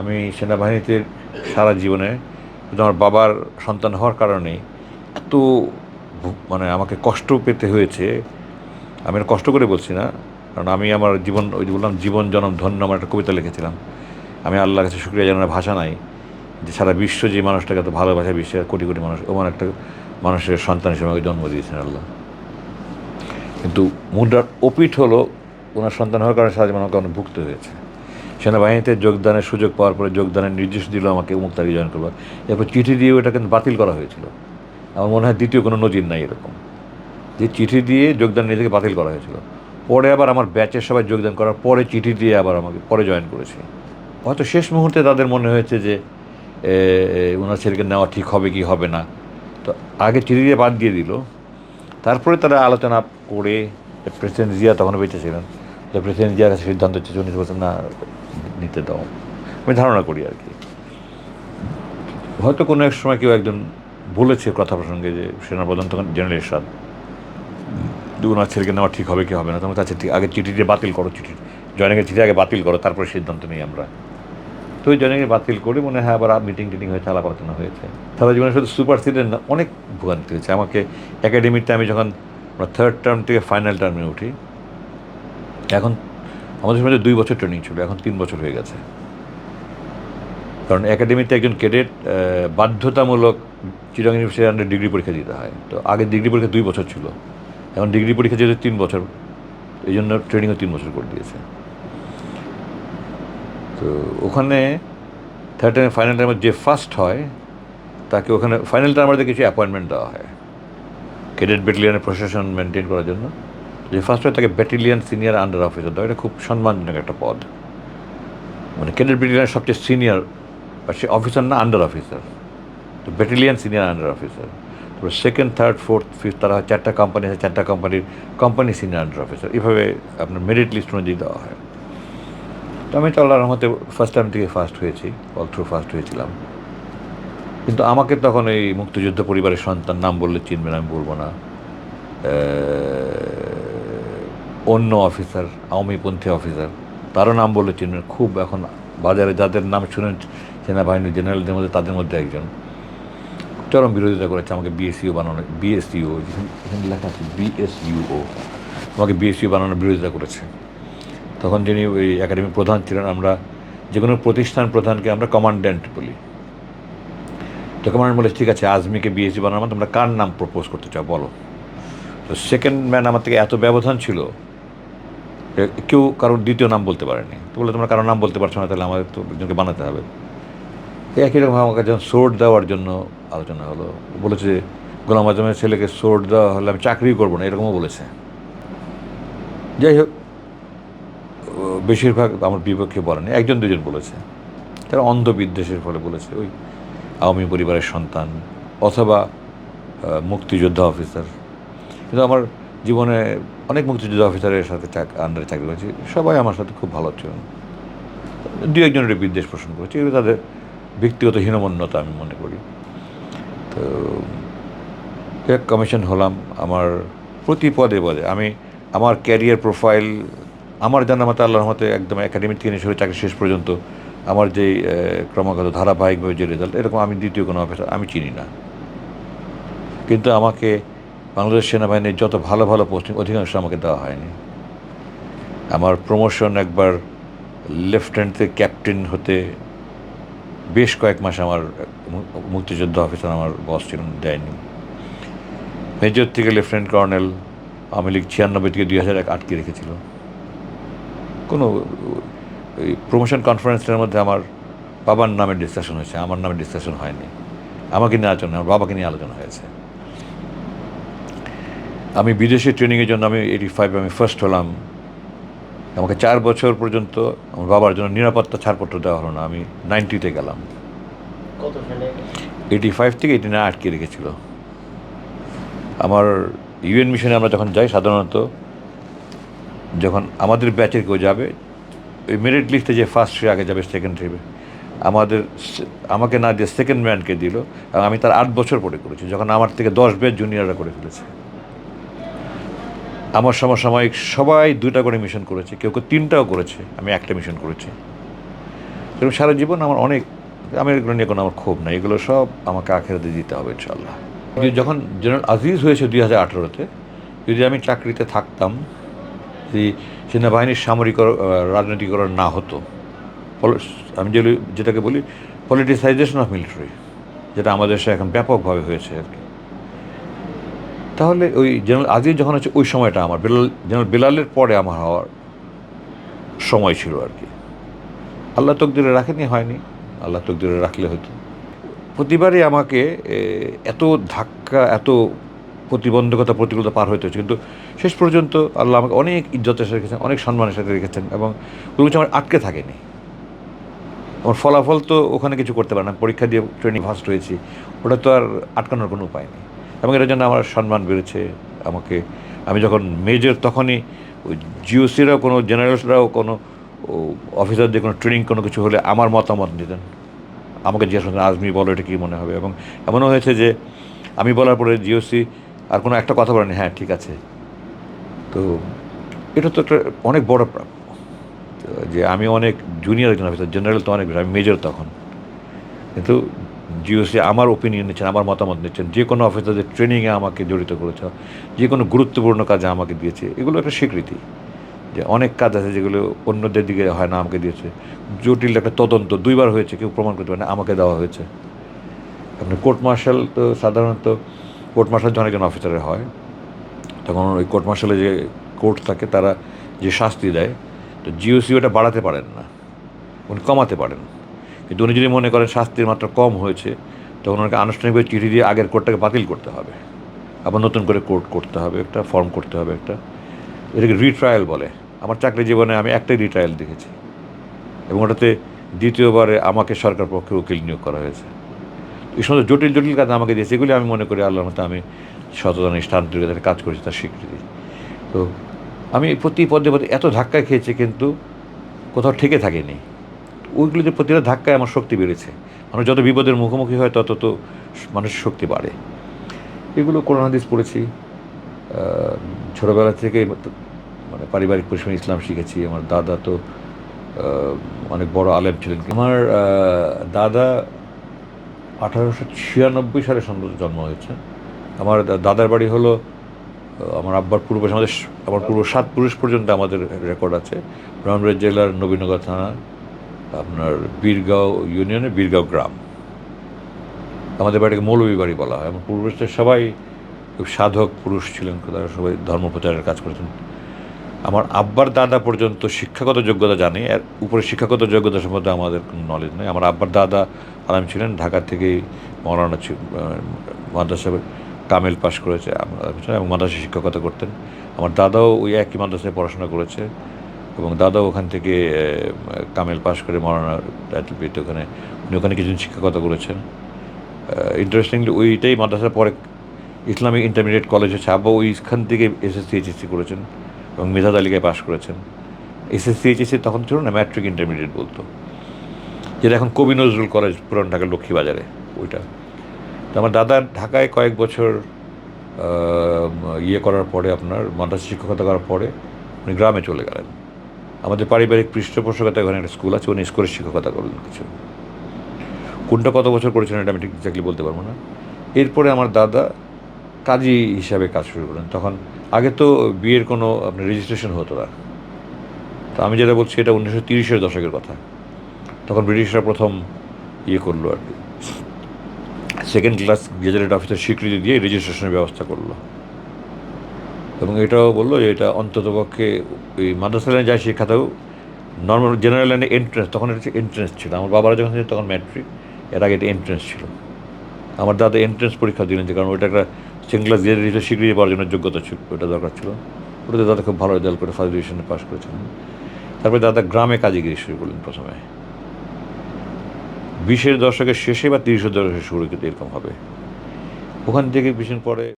আমি সেনাবাহিনীতে সারা জীবনে আমার বাবার সন্তান হওয়ার কারণে এত মানে আমাকে কষ্ট পেতে হয়েছে। আমি কষ্ট করে বলছি না, কারণ আমি আমার জীবন, ওই বললাম, জীবন জনম ধন্য আমার একটা কবিতা লিখেছিলাম। আমি আল্লাহর কাছে শুক্রিয়া জানানোর ভাষা নাই যে সারা বিশ্ব যে মানুষটাকে এত ভালোবাসা, বিশ্বের কোটি কোটি মানুষ ওমান একটা মানুষের সন্তান হিসেবে আমাকে জন্ম দিয়েছেন আল্লাহ। কিন্তু মুদ্রার অপিঠ হলো, ওনার সন্তান হওয়ার কারণে সারা জীবন আমাকে অনেক ভুগতে হয়েছে। সেনাবাহিনীতে যোগদানের সুযোগ পাওয়ার পরে যোগদানের নির্দেশ দিল আমাকে অমুক তারিখ জয়েন করবার। এরপর চিঠি দিয়ে ওটা কিন্তু বাতিল করা হয়েছিল। আমার মনে হয় দ্বিতীয় কোনো নজির নাই এরকম। যে চিঠি দিয়ে যোগদান নিজেকে বাতিল করা হয়েছিল। পরে আবার আমার ব্যাচের সবাই যোগদান করার পরে চিঠি দিয়ে আবার আমাকে পরে জয়েন করেছি। হয়তো শেষ মুহূর্তে তাদের মনে হয়েছে যে ওনার ছেলেকে নেওয়া ঠিক হবে কি হবে না। তো আগে চিঠি দিয়ে বাদ দিয়ে দিল। তারপরে তারা আলোচনা করে প্রেসিডেন্ট জিয়া তখন বেঁচে ছিলেন। প্রেসিডেন্ট জিয়ার কাছে সিদ্ধান্ত হচ্ছে, উনি বলছেন, না নিতে দাও। আমি ধারণা করি আর কি। হয়তো কোনো এক সময় কেউ একজন বলেছে কথা প্রসঙ্গে যে সেনাপ্রধান তখন জেনারেল এরশাদ। ওনার ছেলেকে নেওয়া ঠিক হবে কি হবে না? তখন আচ্ছা ঠিক, আগে চিঠি দিয়ে বাতিল করো চিঠি জয়নিংয়ের চিঠি আগে বাতিল করো, তারপরে সিদ্ধান্ত নিই আমরা। তো ওই জয়নিংয়ে বাতিল করে মনে হয় আবার মিটিং টিটিং হয়েছে আলাপ আলোচনা হয়েছে। সারা জীবনে শুধু সুপার সিডের অনেক ভোগান্তি হয়েছে। আমাকে একাডেমিতে আমি যখন থার্ড টার্ম থেকে ফাইনাল টার্মে উঠি, এখন আমাদের সময় দুই বছর ট্রেনিং ছিল, এখন তিন বছর হয়ে গেছে। কারণ একাডেমিতে একজন ক্যাডেট বাধ্যতামূলক চিরাং ইউনিভার্সিটির আন্ডার ডিগ্রি পরীক্ষা দিতে হয়। তো আগে ডিগ্রি পরীক্ষা দুই বছর ছিল। এখন ডিগ্রি পরীক্ষা যেহেতু তিন বছর এই জন্য ট্রেনিংও তিন বছর করে দিয়েছে। তো ওখানে থার্ড টাইম ফাইনাল টাইমে যে ফার্স্ট হয়, তাকে ওখানে ফাইনাল টাইমারদের কিছু অ্যাপয়েন্টমেন্ট দেওয়া হয়। ক্যাডেট ব্যাটালিয়ানের প্রশাসন মেনটেন করার জন্য। যে ফার্স্ট হয় তাকে ব্যাটালিয়ান সিনিয়র আন্ডার অফিসার দেওয়া এটা খুব সম্মানজনক একটা পদ। মানে ক্যাডেট ব্যাটালিয়ানের সবচেয়ে সিনিয়র আর সে অফিসার না আন্ডার অফিসার তো ব্যাটালিয়ান সিনিয়র আন্ডার অফিসার তারপর সেকেন্ড থার্ড ফোর্থ ফিফথ তারা হয় চারটা কোম্পানি আছে, চারটা কোম্পানির কোম্পানি সিনিয়র আন্ডার অফিসার এভাবে আপনার মেরিট লিস্ট অনুযায়ী দেওয়া হয়। তো আমি তো আল্লাহর রহমতে ফার্স্ট টাইম থেকে ফার্স্ট হয়েছি অল থ্রু ফার্স্ট হয়েছিলাম। কিন্তু আমাকে তখন এই মুক্তিযুদ্ধ পরিবারের সন্তান নাম বললে চিনবে না আমি বলব না। অন্য অফিসার, আওয়ামীপন্থী অফিসার। তারও নাম চিনবেন খুব এখন বাজারে যাদের নাম শুনেন সেনাবাহিনীর জেনারেলদের মধ্যে তাদের মধ্যে একজন। চরম বিরোধিতা করেছে আমাকে বিএসইউ বানানো বিএসইউ এখানে লেখা আছে বিএসইউও আমাকে বিএসইউ বানানোর বিরোধিতা করেছে। তখন যিনি ওই একাডেমির প্রধান ছিলেন, আমরা যে কোনো প্রতিষ্ঠান প্রধানকে আমরা কমান্ড্যান্ট বলি। তো কমান্ড্যান্ট বলে, ঠিক আছে, আজমিকে বিএসসি বানানো তোমরা কার নাম প্রপোজ করতে চাও? বলো। তো সেকেন্ড ম্যান আমার থেকে এত ব্যবধান ছিল কেউ কারোর দ্বিতীয় নাম বলতে পারেনি। তো বলে, তোমরা কারোর নাম বলতে পারছ না, তাহলে আমাদের তো একজনকে বানাতে হবে। একই রকম আমাকে যখন সোর্ট দেওয়ার জন্য আলোচনা হলো, বলেছে গোলাম আজমের ছেলেকে সোর্ট দেওয়া হলে আমি চাকরিই করব না, এরকমও বলেছে। যাই হোক, বেশিরভাগ আমার বিপক্ষে বলেনি, একজন দুজন বলেছে। তারা অন্ধ বিদ্বেষের ফলে বলেছে, ওই আওয়ামী পরিবারের সন্তান অথবা মুক্তিযোদ্ধা অফিসার কিন্তু আমার জীবনে অনেক মুক্তিযোদ্ধা অফিসারের সাথে আন্ডারে চাকরি করেছি। সবাই আমার সাথে খুব ভালো ছিল দু একজনের বিদ্বেষ পোষণ করেছি। এগুলো তাদের ব্যক্তিগত হীনমন্যতা আমি মনে করি। তো এক কমিশন হলাম। আমার প্রতি পদে পদে আমি আমার ক্যারিয়ার প্রোফাইল আমার জানা মতো আল্লাহর মতে একদম একাডেমি থেকে শুরু চাকরি শেষ পর্যন্ত আমার যে ক্রমাগত ধারাবাহিকভাবে যে রেজাল্ট এরকম আমি দ্বিতীয় কোনো অফিসার আমি চিনি না। কিন্তু আমাকে বাংলাদেশ সেনাবাহিনীর যত ভালো ভালো পোস্টিং, অধিকাংশ আমাকে দেওয়া হয়নি। আমার প্রমোশন একবার লেফটেন্যান্ট থেকে ক্যাপ্টেন হতে বেশ কয়েক মাস আমার মুক্তিযোদ্ধা অফিসার আমার বস ছিলেন, দেয়নি। মেজর থেকে লেফটেন্যান্ট কর্নেল আওয়ামী লীগ ছিয়ানব্বই থেকে দুই হাজার এক আটকে রেখেছিল। কোনো প্রমোশন কনফারেন্সের মধ্যে আমার বাবার নামে ডিসকাশন হয়েছে, আমার নামে ডিসকাশন হয়নি। আমাকে নিয়ে আলোচনা, আমার বাবাকে নিয়ে আলোচনা হয়েছে। আমি বিদেশে ট্রেনিংয়ের জন্য আমি এইটি ফাইভ আমি ফার্স্ট হলাম। আমাকে চার বছর পর্যন্ত আমার বাবার জন্য নিরাপত্তা ছাড়পত্র দেওয়া হলো না আমি নাইনটিতে গেলাম। এইটি ফাইভ থেকে এইটি নাইন আটকে রেখেছিল। আমার ইউএন মিশনে আমরা যখন যাই সাধারণত যখন আমাদের ব্যাচের কেউ যাবে ওই মেরিট লিস্টে যে ফার্স্ট সে আগে যাবে সেকেন্ড হিসেবে আমাদের আমাকে না দিয়ে সেকেন্ড ম্যানকে দিল এবং আমি তার আট বছর পরে করেছি যখন আমার থেকে দশ ব্যাচ জুনিয়ররা করে ফেলেছে। আমার সমসাময়িক সবাই দুইটা করে মিশন করেছে কেউ কেউ তিনটাও করেছে আমি একটা মিশন করেছি। এরকম সারা জীবন আমার অনেক আমি এগুলো নিয়ে কোনো আমার ক্ষোভ নাই এগুলো সব আমাকে আখেরাতে দিতে হবে ইনশাল্লাহ যখন জেনারেল আজিজ হয়েছে দুই হাজার আঠেরোতে যদি আমি চাকরিতে থাকতাম যদি সেনাবাহিনীর আহ, রাজনৈতিকরণ না হতো আমি যে যেটাকে বলি পলিটিসাইজেশন অফ মিলিটারি যেটা আমাদের দেশে এখন ব্যাপকভাবে হয়েছে আর কি। তাহলে ওই জেনারেল আজিজ যখন হচ্ছে ওই সময়টা আমার, বেলাল, জেনারেল বেলালের পরে আমার হওয়ার সময় ছিল আর কি। আল্লাহ তকদিরে রাখেনি, হয়নি। আল্লাহ তকদিরে রাখলে হতো। প্রতিবারই আমাকে এত ধাক্কা, এত প্রতিবন্ধকতা, প্রতিকূলতা পার হতে হচ্ছে কিন্তু শেষ পর্যন্ত আল্লাহ আমাকে অনেক ইজ্জতের সাথে রেখেছেন, অনেক সম্মানের সাথে রেখেছেন এবং কিছু আমার আটকে থাকেনি। আমার ফলাফল তো ওখানে কিছু করতে পারে না। পরীক্ষা দিয়ে ট্রেনিং ফার্স্ট হয়েছি। ওটা তো আর আটকানোর কোনো উপায় নেই। এবং এটার জন্য আমার সম্মান বেড়েছে আমাকে। আমি যখন মেজর তখনই জিওসিরাও কোনো জেনারেলসরাও কোনো অফিসারদের কোনো ট্রেনিং কোনো কিছু হলে আমার মতামত দিতেন আমাকে জিজ্ঞাসা করতেন, আজমি, বলো, এটা কী মনে হবে? এবং এমনও হয়েছে যে আমি বলার পরে জিওসি আর কোনো একটা কথা বলেনি হ্যাঁ ঠিক আছে। তো এটা তো একটা অনেক বড় যে আমি অনেক জুনিয়র একজন অফিসার জেনারেল তো অনেক, আমি মেজর তখন। কিন্তু জিওসি আমার ওপিনিয়ন নিচ্ছেন, আমার মতামত নিচ্ছেন, যে কোনো অফিসারদের ট্রেনিংয়ে আমাকে জড়িত করেছে, যে কোনো গুরুত্বপূর্ণ কাজে আমাকে দিয়েছে, এগুলো একটা স্বীকৃতি যে অনেক কাজ আছে যেগুলো অন্যদের দিকে হয় না, আমাকে দিয়েছে। জটিল একটা তদন্ত, দুইবার হয়েছে, কেউ প্রমাণ করতে পারে না, আমাকে দেওয়া হয়েছে। আপনি কোর্ট মার্শাল তো সাধারণত কোর্ট মার্শাল যখন একজন অফিসারের হয়, তখন ওই কোর্ট মার্শালে যে কোর্ট থাকে, তারা যে শাস্তি দেয়, তো জিওসি ওটা বাড়াতে পারেন না, উনি কমাতে পারেন। কিন্তু উনি যদি মনে করেন শাস্তির মাত্রা কম হয়েছে, তখন ওনাকে আনুষ্ঠানিকভাবে চিঠি দিয়ে আগের কোর্টটাকে বাতিল করতে হবে। আবার নতুন করে কোর্ট করতে হবে, একটা ফর্ম করতে হবে, একটা এটাকে রিট্রায়াল বলে। আমার চাকরি জীবনে আমি একটাই রিট্রায়াল দেখেছি। এবং ওটাতে দ্বিতীয়বারে আমাকে সরকার পক্ষে উকিল নিয়োগ করা হয়েছে। এই সমস্ত জটিল জটিল কাজ আমাকে দিয়েছে, এগুলি আমি মনে করি আল্লাহর মতো আমি সততা নিষ্ঠান্তরিকতার কাজ করেছি, তার স্বীকৃতি। তো আমি প্রতি পদে পদে এত ধাক্কা খেয়েছি কিন্তু কোথাও ঠেকে থাকিনি। ওইগুলো যে প্রতিটা ধাক্কায় আমার শক্তি বেড়েছে। মানুষ যত বিপদের মুখোমুখি হয়, তত তো মানুষের শক্তি বাড়ে। এগুলো কোরআন হাদিস পড়েছি। ছোটোবেলা থেকে মানে পারিবারিক পরিশ্রমে ইসলাম শিখেছি। আমার দাদা তো অনেক বড় আলেম ছিলেন। আমার দাদা আঠারোশো ছিয়ানব্বই সালে সম্ভবত জন্ম হয়েছে। আমার দাদার বাড়ি হলো আমার আব্বার পূর্বশ আমাদের আমার পূর্ব সাত পুরুষ পর্যন্ত আমাদের রেকর্ড আছে। ব্রাহ্মণবাড়িয়া জেলার নবীনগর থানা। আপনার বীরগাঁও ইউনিয়নে বীরগাঁও গ্রাম। আমাদের বাড়িকে মৌলবী বাড়ি বলা হয়। এবং পূর্বপুরুষদের সবাই সাধক পুরুষ ছিলেন তারা সবাই ধর্ম প্রচারের কাজ করেছেন। আমার আব্বার দাদা পর্যন্ত শিক্ষাগত যোগ্যতা জানি আর উপরে শিক্ষাগত যোগ্যতা সম্বন্ধে আমাদের কোনো নলেজ নেই। আমার আব্বার দাদা আরাম ছিলেন ঢাকা থেকেই মৌলানা ছি- আহ, মাদ্রাসা কামেল পাশ করেছে। এবং মাদ্রাসা শিক্ষকতা করতেন। আমার দাদাও ওই একই মাদ্রাসায় পড়াশোনা করেছে। এবং দাদাও ওখান থেকে কামেল পাশ করে মৌলানা টাইটেল পেতে ওখানে। উনি ওখানে কিছুদিন শিক্ষকতা করেছেন। ইন্টারেস্টিংলি ওইটাই মাদ্রাসার পরে ইসলামিক ইন্টারমিডিয়েট কলেজ হচ্ছে আব্বা ওইখান থেকে এসএসসি এইচএসসি করেছেন এবং মেধা তালিকায় পাশ করেছেন। এসএসসি এইচএসসি তখন ছিল না ম্যাট্রিক ইন্টারমিডিয়েট বলতো। যেটা এখন কবি নজরুল কলেজ পুরান ঢাকার লক্ষ্মীবাজারে, ওইটা। তো আমার দাদা ঢাকায় কয়েক বছর ইয়ে করার পরে আপনার, মাদ্রাসা শিক্ষকতা করার পরে উনি গ্রামে চলে গেলেন। আমাদের পারিবারিক পৃষ্ঠপোষকতা ওখানে একটা স্কুল আছে, উনি স্কুলের শিক্ষকতা করলেন কিছু। কোনটা কত বছর করেছিলেন এটা আমি ঠিক এক্স্যাক্টলি বলতে পারব না। এরপরে আমার দাদা কাজী হিসাবে কাজ শুরু করলেন। তখন আগে তো বিয়ের কোনো আপনার রেজিস্ট্রেশন হতো না। তো আমি যেটা বলছি এটা উনিশশো তিরিশের দশকের কথা। তখন ব্রিটিশরা প্রথম ইয়ে করল আর কি। সেকেন্ড ক্লাস গেজেটেড অফিসার স্বীকৃতি দিয়ে রেজিস্ট্রেশনের ব্যবস্থা করল। এবং এটাও বলল যে এটা অন্ততপক্ষে ওই মাদ্রাসা লাইনে যায় শিক্ষাতেও নর্মাল জেনারেল লাইনে এন্ট্রেন্স তখন এটা এন্ট্রেন্স ছিল। আমার বাবারা যখন ছিল তখন ম্যাট্রিক এর আগে এটা এন্ট্রেন্স ছিল। আমার দাদা এন্ট্রেন্স পরীক্ষা দিলেন যে, কারণ ওইটা একটা সেকেন্ড ক্লাস গেজেট হিসেবে স্বীকৃতি পাওয়ার জন্য যোগ্যতা ছিল ওটা দরকার ছিল। ওটাতে দাদা খুব ভালো রেজাল্ট করে ফার্স্ট ডিভিশনে পাস করেছিলেন। তারপরে দাদা গ্রামে কাজে গিয়ে শুরু করলেন প্রথমে। বিশের দশকের শেষে বা তিরিশের দশকের শুরু কিন্তু এরকম হবে। ওখান থেকে বিশের পরে